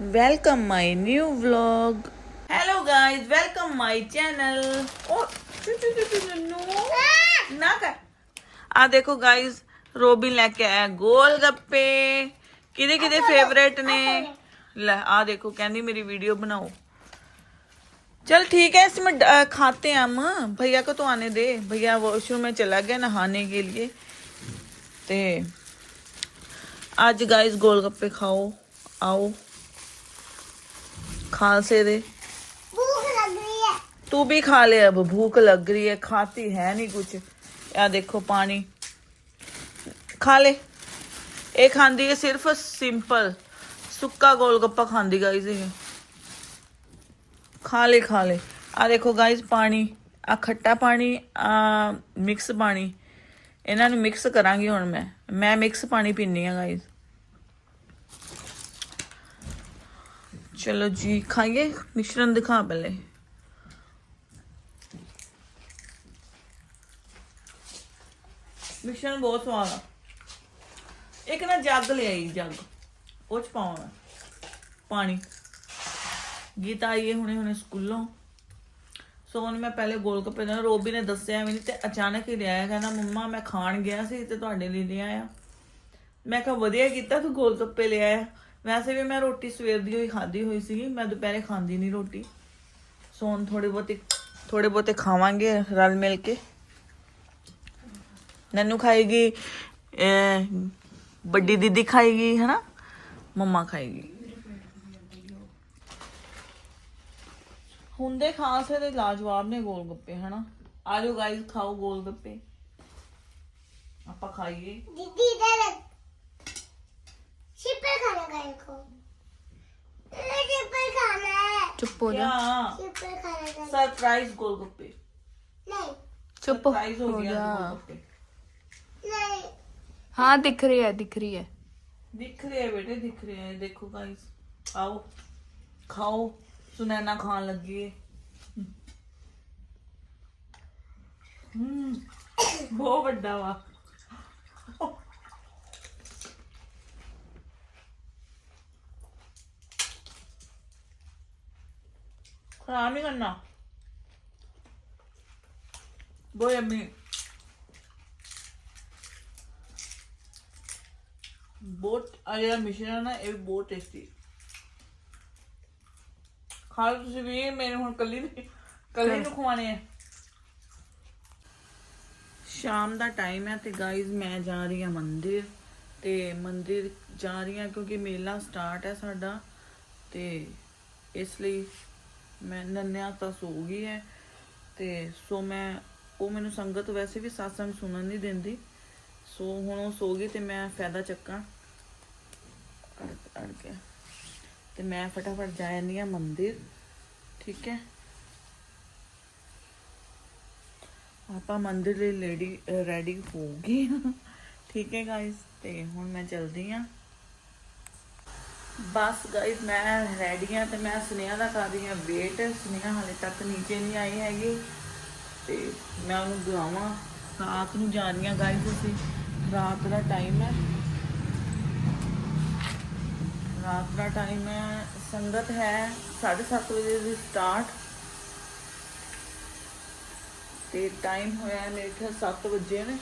Welcome my new vlog hello guys welcome my channel ना कर। आ देखो गाइस रोबी लेके आया गोल गप्पे किदे किदे फेवरेट ने? ले आ देखो कहनी मेरी वीडियो बनाओ। चल ठीक है इसमें खाते हैं हम। भैया को तो आने दे। भैया वॉशरूम में चला गया नहाने के लिए। ते आज गाइस गोलगप्पे खाओ। आओ। खालसे दे भूख लग रही है तू भी खा ले अब भूख लग रही है खाती है नहीं कुछ या देखो पानी खा ले ਇਹ ਖਾਂਦੀ ਹੈ ਸਿਰਫ ਸਿੰਪਲ ਸੁੱਕਾ ਗੋਲਗੱਪਾ ਖਾਂਦੀ ਗਾਈਜ਼ ਇਹ ਖਾ ਲੈ ਖਾ ਲੈ ਆ ਦੇਖੋ ਗਾਈਜ਼ ਪਾਣੀ ਆ ਖੱਟਾ ਪਾਣੀ ਆ ਮਿਕਸ ਪਾਣੀ ਇਹਨਾਂ ਨੂੰ ਮਿਕਸ ਕਰਾਂਗੀ ਹੁਣ ਮੈਂ ਮੈਂ ਮਿਕਸ ਪਾਣੀ ਪੀਨੀ ਆ ਗਾਈਜ਼ ਚਲੋ ਜੀ, ਖਾਈਏ? ਮਿਸ਼ਰਣ ਦਿਖਾ ਪਹਿਲੇ। ਮਿਸ਼ਰਣ ਬਹੁਤ ਸਵਾਦ ਆ। ਇੱਕ ਨਾ ਜੱਗ ਲਿਆਈ ਜੱਗ। ਉਹ ਚ ਪਾਵਾਂ ਪਾਣੀ। ਗੀਤਾ ਆਈਏ ਹੁਣੇ ਹੁਣੇ ਸਕੂਲੋਂ। ਸੋ ਉਹਨੂੰ ਮੈਂ ਪਹਿਲੇ ਗੋਲ ਗੱਪੇ ਦੇਣਾ। ਰੋਬੀ ਨੇ ਦੱਸਿਆ ਵੀ ਨਹੀਂ ਤੇ ਅਚਾਨਕ ਹੀ ਲਿਆਇਆ। ਕਹਿੰਦਾ, ਮੰਮਾ, ਮੈਂ ਖਾਣ ਗਿਆ ਸੀ ਤੇ ਤੁਹਾਡੇ ਲਈ ਲਿਆਇਆ। ਮੈਂ ਕਿਹਾ, ਵਧੀਆ ਕੀਤਾ ਤੂੰ ਗੋਲ ਗੱਪੇ ਲਿਆਇਆ। ਵੈਸੇ ਵੀ ਮੈਂ ਰੋਟੀ ਸਵੇਰ ਦੀ ਹੋਈ ਖਾਦੀ ਹੋਈ ਸੀਗੀ, ਮੈਂ ਦੁਪਹਿਰੇ ਖਾਂਦੀ ਨਹੀਂ ਰੋਟੀ। ਸੌਣ ਥੋੜੇ ਬਹੁਤੇ ਥੋੜੇ ਬਹੁਤੇ ਖਾਵਾਂਗੇ ਰਲ ਮਿਲ ਕੇ। ਨੰਨੂ ਖਾਏਗੀ ਵੱਡੀ ਦੀਦੀ ਖਾਏਗੀ, ਹੈਨਾ? ਮੰਮਾ ਖਾਏਗੀ। ਹੁੰਦੇ ਖਾਸ ਦੇ ਲਾਜਵਾਬ ਨੇ ਗੋਲ ਗੱਪੇ ਹਨਾ? ਆਜੋ ਗਾਇਸ ਖਾਓ ਗੋਲ ਗੱਪੇ ਆਪਾਂ ਖਾਈਏ। ਦੀਦੀ ਦਾ देखो चिप्पल खाना है चुप हो जा क्या चिप्पल खाना है सरप्राइज गोलगप्पे नहीं चुप सरप्राइज हो हो गया जा गोलगप्पे नहीं हाँ दिख रही है दिख रही है दिख रहे हैं बेटे दिख रहे हैं देखो गाइस आओ खाओ सुनैना खान लगी है हम्म बहुत बड़ा वा ਖਰਾਬ ਨਹੀਂ ਕਰਨਾ। ਬਹੁਤ ਯਮੀ ਬਹੁਤ ਆ ਜਿਹੜਾ ਮਿਸ਼ਰਣ ਹੈ ਇਹ ਵੀ ਬਹੁਤ ਟੇਸਟੀ ਖਾ ਲਓ ਤੁਸੀਂ ਵੀ, ਮੇਰੇ ਹੁਣ ਕੱਲੀ ਨੂੰ ਕੱਲੀ ਨੂੰ ਖਵਾਣੇ ਆ। ਸ਼ਾਮ ਦਾ ਟਾਈਮ ਹੈ ਤੇ ਗਾਇਜ਼ ਮੈਂ ਜਾ ਰਹੀ ਹਾਂ ਮੰਦਿਰ। ਤੇ ਮੰਦਿਰ ਜਾ ਰਹੀ ਹਾਂ ਕਿਉਂਕਿ ਮੇਲਾ ਸਟਾਰਟ ਹੈ ਸਾਡਾ। ਤੇ ਇਸ ਲਈ ਮੈਂ ਨੰਨਿਆ ਤਾਂ ਸੋ ਗਈ ਹੈ ਤੇ ਸੋ ਮੈਂ, ਉਹ ਮੈਨੂੰ ਸੰਗਤ ਵੈਸੇ ਵੀ satsang ਸੁਣਨ ਨਹੀਂ ਦਿੰਦੀ। ਸੋ ਹੁਣ ਉਹ ਸੋ ਗਈ ਤੇ ਮੈਂ ਫਾਇਦਾ ਚੱਕਾਂ। ਅੜ ਅੜ ਕੇ ਤੇ ਮੈਂ ਫਟਾਫਟ ਜਾ ਜਾਂਦੀ ਆ ਮੰਦਿਰ, ਠੀਕ ਹੈ ਆਪਾਂ ਮੰਦਿਰ ਲਈ ਲੇਡੀ ਰੈਡੀ ਹੋ ਗਏ ਠੀਕ ਹੈ ਗਾਇਸ ਤੇ ਹੁਣ ਮੈਂ ਚਲਦੀ ਆ। ਬਸ ਗਾਇਸ ਮੈਂ ਰੈਡੀ ਆ ਤੇ ਮੈਂ ਸੁਨੇਹਾ ਦਾ ਕਰ ਰਹੀ ਆ ਵੇਟ ਸੁਨੇਹਾ ਹਾਲੇ ਤੱਕ ਨੀਚੇ ਨਹੀਂ ਆਈ ਹੈਗੀ ਤੇ ਮੈਂ ਉਹਨੂੰ ਬੁਲਾਵਾਂ। ਰਾਤ ਨੂੰ ਜਾ ਰਹੀ ਆ ਗਾਇਸ ਅਸੀਂ। ਰਾਤ ਦਾ ਟਾਈਮ ਹੈ। ਰਾਤ ਦਾ ਟਾਈਮ ਹੈ। ਸੰਗਤ ਹੈ। 7:30 ਵਜੇ ਦੀ ਸਟਾਰਟ ਤੇ ਟਾਈਮ ਹੋਇਆ ਮੇਰੇ ਖਿਆਲ 7 ਵਜੇ ਨੇ।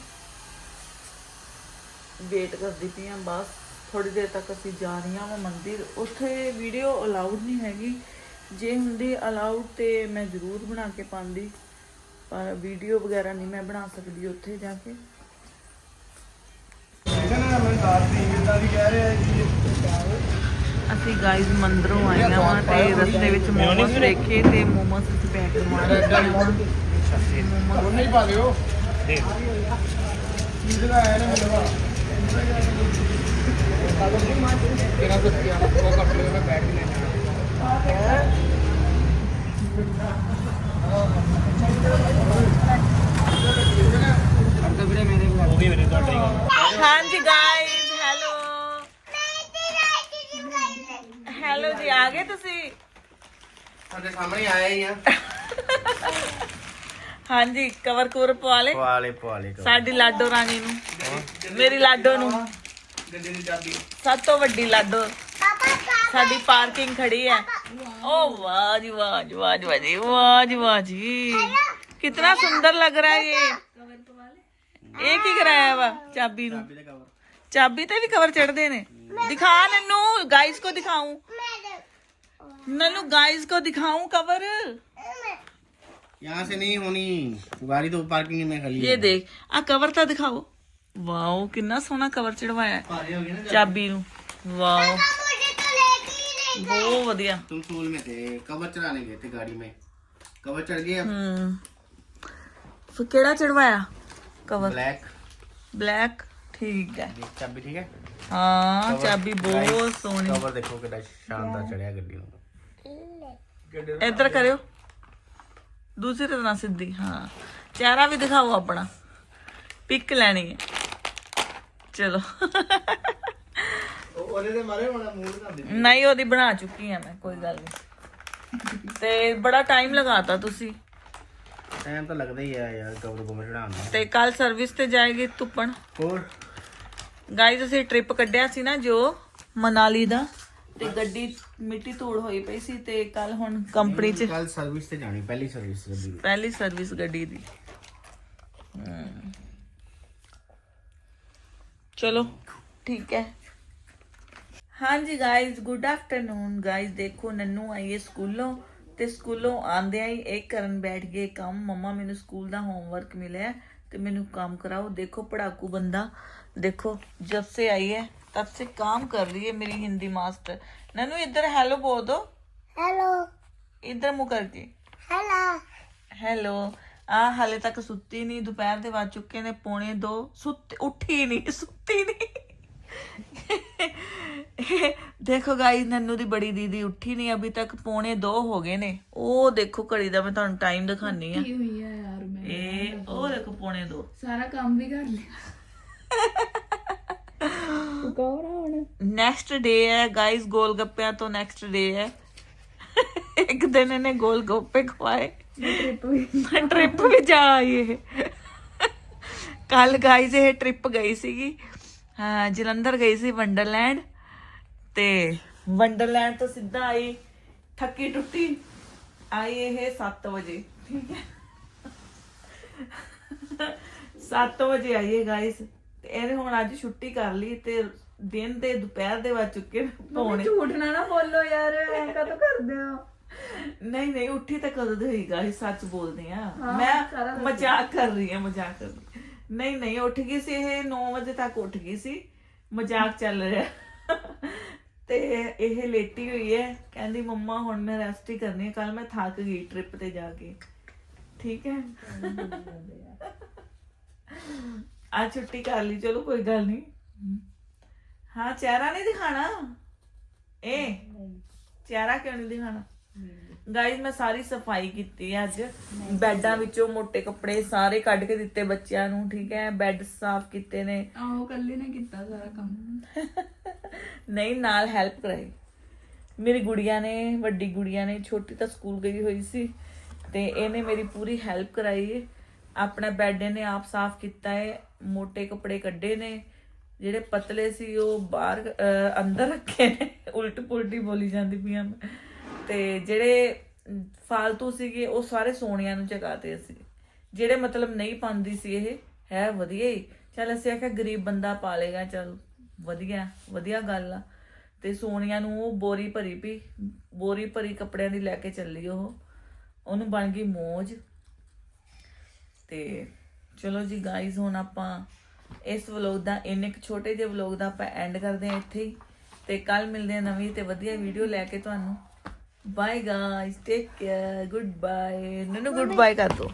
ਵੇਟ ਕਰਦੀ ਪਈ ਹਾਂ ਬਸ। ਥੋੜੀ ਦੇਰ ਤੱਕ ਅਸੀਂ ਜਾ ਰਹੀਆਂ ਹਾਂ ਮੰਦਿਰ। ਉੱਥੇ ਵੀਡੀਓ ਅਲਾਉਡ ਨਹੀਂ ਹੈਗੀ। ਜੇ ਹੁੰਦੀ ਅਲਾਉਡ ਤੇ ਮੈਂ ਜ਼ਰੂਰ ਬਣਾ ਕੇ ਪਾਉਂਦੀ। ਪਰ ਵੀਡੀਓ ਵਗੈਰਾ ਨਹੀਂ ਮੈਂ ਬਣਾ ਸਕਦੀ ਉੱਥੇ ਜਾ ਕੇ। ਅਸੀਂ ਗਾਇਜ਼ ਮੰਦਰੋਂ ਆਈਆਂ ਵਾਂ ਤੇ ਰਸਤੇ ਵਿੱਚ ਮੋਮੋਸ ਦੇਖੇ ਤੇ ਮੋਮੋਸ ਅਸੀਂ ਪੈਕ ਕਰਵਾ ਲਏ ਤੇ ਮੋਮੋਸ ਨਹੀਂ ਪਾ ਦਿਓ। ਜਿਹੜਾ ਹੈ ਨਾ ਮੇਰਾ ਹਾਂਜੀ ਗਾਇਸ ਹੈਲੋ ਹੈਲੋ ਜੀ ਆ ਗਏ ਤੁਸੀਂ? ਆਏ ਹਾਂਜੀ ਕਵਰ ਕੂਰ ਪਵਾ ਲੇ ਸਾਡੀ ਲਾਡੋ ਰਾਣੀ ਨੂੰ। ਮੇਰੀ ਲਾਡੋ ਨੂੰ। सब तो ਚਾਬੀ लद कितना सुंदर लग रहा है ये एक ही कराया वा चाबी नु चाबी ते भी कवर चढ़ते ने दिखा नन्नू गाइस को दिखाऊ नन्नू गाइस को दिखाऊ कवर यहाँ से नहीं होनी। गाड़ी तो पार्किंग में ये देख आ कवर था दिखाओ। ਵਾਓ ਕਿੰਨਾ ਸੋਹਣਾ ਕਵਰ ਚੜਵਾਇਆ भारी हो गया ना ਚਾਬੀ ਨੂੰ ਵਾਓ मुझे तो लेके ही नहीं ਬਹੁਤ ਵਧੀਆ तुम स्कूल में थे कवर चढ़ाने गए थे गाड़ी में कवर चढ़ गया ਹਮ ਫਿਰ ਕਿਹੜਾ ਚੜਵਾਇਆ ਕਵਰ ब्लैक ਬਲੈਕ ਠੀਕ ਹੈ चाबी ठीक है ਹਾਂ ਚਾਬੀ ਬਹੁਤ ਸੋਹਣੀ कवर देखो कितना शानदार चढ़िया गड्डी में ਇੱਧਰ ਕਰਿਓ ਦੂਸਰੀ ਤਰ੍ਹਾਂ ਸਿੱਧੀ ਹਾਂ ਚਿਹਰਾ ਵੀ ਦਿਖਾਓ ਆਪਣਾ ਪਿਕ ਲੈਣੀ ਹੈ ਚਲੋ। ਉਹਦੇ ਦੇ ਮਾਰੇ ਹੋਣਾ ਮੂਡ ਨਾ ਦੇ ਨਹੀਂ ਉਹਦੀ ਬਣਾ ਚੁੱਕੀ ਆ ਮੈਂ ਕੋਈ ਗੱਲ ਨਹੀਂ। ਤੇ ਬੜਾ ਟਾਈਮ ਲਗਾਤਾ ਤੁਸੀਂ। ਟਾਈਮ ਤਾਂ ਲੱਗਦਾ ਹੀ ਆ ਯਾਰ ਕਵਰ ਗੁੰਮ ਚੜਾਉਣਾ ਤੇ ਕੱਲ ਸਰਵਿਸ ਤੇ ਜਾਏਗੀ ਧੁੱਪਣ। ਹੋਰ? ਗਾਈਜ਼ ਅਸੀਂ ਟ੍ਰਿਪ ਕੱਢਿਆ ਸੀ ਨਾ ਜੋ ਮਨਾਲੀ ਦਾ ਤੇ ਗੱਡੀ ਮਿੱਟੀ ਧੂੜ ਹੋਈ ਪਈ ਸੀ ਤੇ ਕੱਲ ਹੁਣ ਕੰਪਨੀ 'ਚ ਕੱਲ ਸਰਵਿਸ ਤੇ ਜਾਣੀ ਪਹਿਲੀ ਸਰਵਿਸ ਗੱਡੀ ਦੀ। ਪਹਿਲੀ ਸਰਵਿਸ ਗੱਡੀ ਦੀ। ਚਲੋ ਠੀਕ ਹੈ ਹਾਂਜੀ ਗਾਇਜ਼ ਗੁੱਡ ਆਫਟਰਨੂਨ ਗਾਇਜ਼ ਦੇਖੋ ਨੰਨੂ ਆਈ ਹੈ ਸਕੂਲੋਂ ਤੇ ਸਕੂਲੋਂ ਆਂਦਿਆਂ ਹੀ ਇਹ ਕਰਨ ਬੈਠ ਗਏ ਕੰਮ ਮੰਮਾ ਮੈਨੂੰ ਸਕੂਲ ਦਾ ਹੋਮਵਰਕ ਮਿਲਿਆ ਹੈ ਤੇ ਮੈਨੂੰ ਕੰਮ कराओ देखो पढ़ाकू बंदा देखो जब से आई है तब से काम कर रही है मेरी हिंदी मास्टर ननू इधर हेलो बोल दो हेलो इधर मुंह करके हेलो ਹੈਲੋ ਆ ਹਾਲੇ ਤੱਕ ਸੁੱਤੀ ਨਹੀਂ ਦੁਪਹਿਰ ਦੇ ਵੱਜ ਚੁੱਕੇ ਨੇ ਪੌਣੇ 2 ਸੁੱਤੀ ਉੱਠੀ ਨਹੀਂ ਸੁੱਤੀ ਨਹੀਂ। ਦੇਖੋ ਗਾਇਸ ਨੰਨੂ ਦੀ ਬੜੀ ਦੀਦੀ ਉੱਠੀ ਨਹੀਂ ਅਭੀ ਤੱਕ ਪੌਣੇ 2 ਹੋ ਗਏ ਨੇ। ਉਹ ਦੇਖੋ ਘੜੀ ਦਾ ਮੈਂ ਤੁਹਾਨੂੰ ਟਾਈਮ ਦਿਖਾਨੀ ਆ। ਕੀ ਹੋਈ ਆ ਯਾਰ ਮੈਂ। ਇਹ ਉਹ ਦੇਖੋ ਪੌਣੇ 2 ਸਾਰਾ ਕੰਮ ਵੀ ਕਰ ਲਿਆ। ਆ ਹੁਣ? ਨੈਕਸਟ ਡੇ ਹੈ ਗਾਇਸ ਗੋਲ ਗੱਪਿਆਂ ਤੋਂ ਨੈਕਸਟ ਡੇ ਹੈ। ਇੱਕ ਦਿਨ ਇਹਨੇ ਗੋਲ ਗੱਪੇ ਖਵਾਏ। ਟ੍ਰਿਪ ਵੀ ਜਾ ਆਈ ਇਹ। ਕੱਲ ਗਾਇਸ ਇਹ ਟ੍ਰਿਪ ਗਈ ਸੀਗੀ। ਹਾਂ ਜਲੰਧਰ ਗਈ ਸੀ ਵੰਡਰਲੈਂਡ ਤੇ ਵੰਡਰਲੈਂਡ ਤੋਂ ਸਿੱਧਾ ਆਈ ਥੱਕੀ ਟੁੱਟੀ ਆਈ ਇਹ 7 ਵਜੇ ਠੀਕ ਹੈ। 7 ਵਜੇ ਆਈ ਹੈ ਗਾਇਸ ਤੇ ਇਹਨੇ ਹੁਣ ਅੱਜ ਛੁੱਟੀ ਕਰ ਲਈ ਤੇ ਦਿਨ ਦੇ ਦੁਪਹਿਰ ਦੇ ਵੱਜ ਚੁੱਕੇ ਨੇ ਪੌਣੇ। ਝੂਠ ਨਾ ਨਾ ਬੋਲੋ ਯਾਰ ਐਂ ਕਦੋਂ ਕਰਦੇ ਹੋ? ਨਹੀਂ ਨਹੀਂ ਉੱਠੀ ਤਾਂ ਕਦੋਂ ਦੀ ਹੋਈ ਗਾਇਸ ਸੱਚ ਬੋਲਦੇ ਆ। ਮੈਂ ਮਜ਼ਾਕ ਕਰ ਰਹੀ ਹਾਂ ਮਜ਼ਾਕ ਕਰ ਰਹੀ। ਨਹੀਂ ਨਹੀਂ ਉੱਠ ਗਈ ਸੀ ਇਹ 9 ਵਜੇ ਤੱਕ ਉੱਠ ਗਈ ਸੀ। ਮਜ਼ਾਕ ਚੱਲ ਰਿਹਾ। ਤੇ ਇਹ ਲੇਟੀ ਹੋਈ ਹੈ। ਕਹਿੰਦੀ ਮੰਮਾ ਹੁਣ ਮੈਂ ਰੈਸਟ ਹੀ ਕਰਨੀ ਹੈ ਕੱਲ ਮੈਂ ਥੱਕ ਗਈ ਟ੍ਰਿਪ ਤੇ ਜਾ ਕੇ। ਠੀਕ ਹੈ? ਆ ਛੁੱਟੀ ਕਰ ਲਈ ਚਲੋ ਕੋਈ ਗੱਲ ਨਹੀਂ। ਹਾਂ ਚਿਹਰਾ ਨਹੀਂ ਦਿਖਾਣਾ? ਇਹ? ਚਿਹਰਾ ਕਿਉਂ ਨਹੀਂ ਦਿਖਾਣਾ? ਗਾਇਜ਼ ਮੈਂ ਸਾਰੀ ਸਫ਼ਾਈ ਕੀਤੀ ਹੈ ਅੱਜ। ਬੈੱਡਾਂ ਵਿੱਚੋਂ ਮੋٹے ਕੱਪੜੇ ਸਾਰੇ ਕੱਢ ਕੇ ਦਿੱਤੇ ਬੱਚਿਆਂ ਨੂੰ ਠੀਕ ਹੈ? ਬੈੱਡ ਸਾਫ਼ ਕੀਤੇ ਨੇ। ਆਹੋ ਕੱਲੀ ਨੇ ਕੀਤਾ ਸਾਰਾ ਕੰਮ। ਨਹੀਂ ਨਾਲ ਹੈਲਪ ਕਰਾਈ। ਮੇਰੀ ਗੁੜੀਆ ਨੇ ਵੱਡੀ ਗੁੜੀਆ ਨੇ ਛੋਟੀ ਤਾਂ ਸਕੂਲ ਗਈ ਹੋਈ ਸੀ ਤੇ ਇਹਨੇ ਮੇਰੀ ਪੂਰੀ ਹੈਲਪ ਕਰਾਈ। ਹੈ ਆਪਣਾ ਬੈੱਡ ਇਹਨੇ ਆਪ ਸਾਫ਼ ਕੀਤਾ ਹੈ ਮੋٹے ਕੱਪੜੇ ਕੱਢੇ ਨੇ। ਜਿਹੜੇ ਪਤਲੇ ਸੀ ਉਹ ਬਾਹਰ ਅੰਦਰ ਰੱਖੇ ਨੇ। ਉਲਟ ਪੁਲਟੀ ਬੋਲੀ ਜਾਂਦੀ ਪਈਆਂ ਮੈਂ ਤੇ ਜਿਹੜੇ ਫਾਲਤੂ ਸੀਗੇ, ਉਹ ਸਾਰੇ ਸੋਨੀਆਂ ਨੂੰ ਚਕਾਤੇ ਸੀ। ਜਿਹੜੇ ਮਤਲਬ ਨਹੀਂ ਪਾਉਂਦੀ ਸੀ ਇਹ, ਹੈ ਵਧੀਆ ਹੀ। ਚਲ ਅਸੀਂ ਆਖਿਆ, ਗਰੀਬ ਬੰਦਾ ਪਾ ਪਾਲੇਗਾ, ਚਲ ਵਧੀਆ ਵਧੀਆ ਗੱਲ ਆ। ਤੇ ਸੋਨੀਆ ਨੂੰ ਉਹ ਬੋਰੀ ਭਰੀ ਪਈ ਬੋਰੀ ਭਰੀ ਕੱਪੜਿਆਂ ਦੀ ਲੈ ਕੇ ਚੱਲੀ ਉਹ। ਉਹਨੂੰ ਬਣ ਗਈ ਮੋਜ। ਤੇ ਚਲੋ ਜੀ ਗਾਇਜ਼ ਹੁਣ ਆਪਾਂ ਇਸ ਵਲੌਗ ਦਾ, ਇੰਨੇ ਕੁ ਛੋਟੇ ਜਿਹੇ ਵਲੌਗ ਦਾ ਆਪਾਂ ਐਂਡ ਕਰਦੇ ਹਾਂ ਇੱਥੇ ਹੀ। ਤੇ ਕੱਲ ਮਿਲਦੇ ਹਾਂ ਨਵੀਂ ਤੇ ਵਧੀਆ ਵੀਡੀਓ ਲੈ ਕੇ ਤੁਹਾਨੂੰ। Bye guys take care good bye ਨਨੂ good bye ਕਰ ਦੋ